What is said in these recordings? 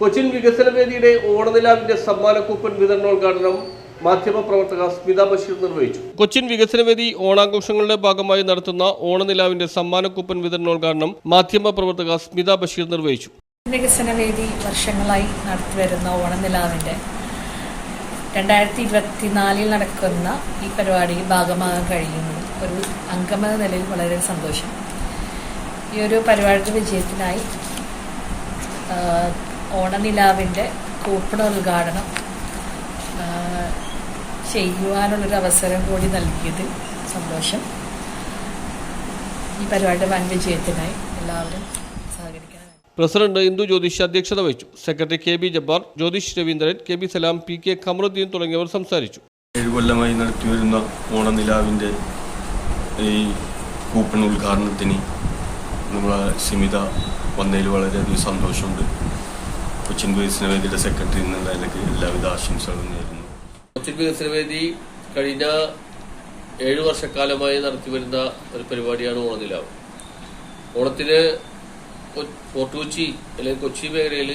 Cochin വികസന വേദിയുടെ ഓണനിലാവിന്റെ സമ്മാന കൂപ്പൺ വിതരണോദ്ഘാടനം മാധ്യമപ്രവർത്തക സ്മിത ബഷീർ നിർവഹിച്ചു. കൊച്ചിൻ വികസന വേദി ഓണാഘോഷങ്ങളുടെ ഭാഗമായി നടത്തുന്ന ഓണനിലാവിന്റെ സമ്മാന കൂപ്പൺ വിതരണോദ്ഘാടനം മാധ്യമപ്രവർത്തക സ്മിത ബഷീർ നിർവഹിച്ചു. വികസനവേദി വർഷങ്ങളായി നടത്തിവരുന്ന ഓണനിലാവിന്റെ രണ്ടായിരത്തി ഇരുപത്തിനാലിൽ നടക്കുന്ന ഈ പരിപാടിയിൽ ഭാഗമാകാൻ കഴിയുന്നു ഒരു അംഗമെന്ന നിലയിൽ വളരെ സന്തോഷം. ഈ ഒരു പരിപാടിയുടെ വിജയത്തിനായി ആ, ഓണനിലാവിന്റെ ആ, ചെയ്യുവാനുള്ളൊരു അവസരം കൂടി നൽകിയത് സന്തോഷം. ഈ പരിപാടിയുടെ വൻ വിജയത്തിനായി എല്ലാവരും സഹകരിക്കണം പ്രസിഡന്റ് ഇന്ദു ജ്യോതിഷ് അധ്യക്ഷത വഹിച്ചു. Secretary K B Jabbar Jyothish Raveendran K B Salam P K Khamaruddeen തുടങ്ങിയവർ സംസാരിച്ചു. ഏഴ് കൊല്ലമായി നടത്തിവരുന്ന ഓണനിലാവിന്റെ ഈ കൂപ്പൺ ഉദ്ഘാടനത്തിന് നമ്മളെ സിമിത വന്നതിൽ വളരെയധികം സന്തോഷമുണ്ട്. കൊച്ചിൻ പോലീസ് വേദിയുടെ സെക്രട്ടറി എന്നുള്ള നിലയ്ക്ക് എല്ലാവിധ ആശംസകളും നേരുന്നു. കൊച്ചിൻ പോലീസ് കഴിഞ്ഞ ഏഴു വർഷക്കാലമായി നടത്തിവരുന്ന ഒരു പരിപാടിയാണ് ഓണനിലാവ്. ഓണത്തിന് ഫോർട്ട് കൊച്ചി അല്ലെങ്കിൽ കൊച്ചി മേഖലയിൽ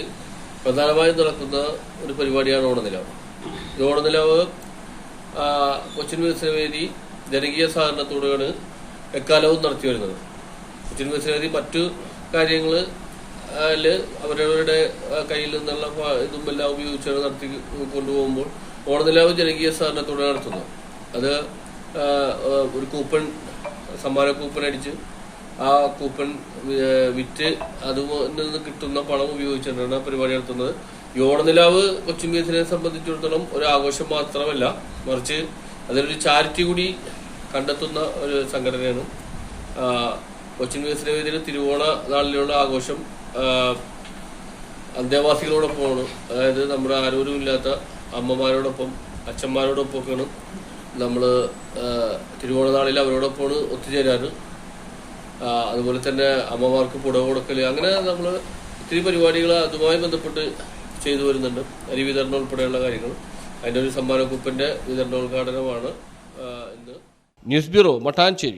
പ്രധാനമായും നടക്കുന്ന ഒരു പരിപാടിയാണ് ഓണനിലാവ്. ഈ ഓണനിലാവ് കൊച്ചിൻ വികസനവേദി ജനകീയ സഹകരണത്തോടെയാണ് എക്കാലവും നടത്തി വരുന്നത്. കൊച്ചിൻ വികസനവേദി മറ്റു കാര്യങ്ങൾ അവരവരുടെ ആ, കയ്യിൽ നിന്നുള്ള ഇതും എല്ലാം ഉപയോഗിച്ചാണ് നടത്തി കൊണ്ടുപോകുമ്പോൾ ഓണനിലാവ് ജനകീയ സ്ഥാപനത്തോടെ നടത്തുന്നു. അത് ഒരു കൂപ്പൺ സമ്മാന കൂപ്പൺ അടിച്ച് ആ കൂപ്പൺ വിറ്റ് അതിൽ കിട്ടുന്ന പണം ഉപയോഗിച്ചിട്ടാണ് പരിപാടി നടത്തുന്നത്. ഈ ഓണനിലാവ് കൊച്ചിൻ ബീച്ചിനെ സംബന്ധിച്ചിടത്തോളം ഒരു ആഘോഷം മാത്രമല്ല മറിച്ച് അതിലൊരു ചാരിറ്റി കൂടി കണ്ടെത്തുന്ന ഒരു സംഘടനയാണ് കൊച്ചിൻ വികസന വേദിയുടെ തിരുവോണ നാളിലുള്ള ആഘോഷം അന്തേവാസികളോടൊപ്പമാണ്. അതായത് നമ്മുടെ ആരോരും ഇല്ലാത്ത അമ്മമാരോടൊപ്പം അച്ഛന്മാരോടൊപ്പമൊക്കെയാണ് നമ്മൾ തിരുവോണനാളിൽ അവരോടൊപ്പമാണ് ഒത്തുചേരാറ്. അതുപോലെ തന്നെ അമ്മമാർക്ക് പുടവ കൊടുക്കൽ അങ്ങനെ നമ്മൾ ഒത്തിരി പരിപാടികൾ അതുമായി ബന്ധപ്പെട്ട് ചെയ്തു വരുന്നുണ്ട്. അരി വിതരണം ഉൾപ്പെടെയുള്ള കാര്യങ്ങൾ. അതിന്റെ ഒരു സമ്മാനക്കുപ്പിന്റെ കൂപ്പന്റെ വിതരണോദ്ഘാടനമാണ് ഇന്ന്. News bureau Mattancherry.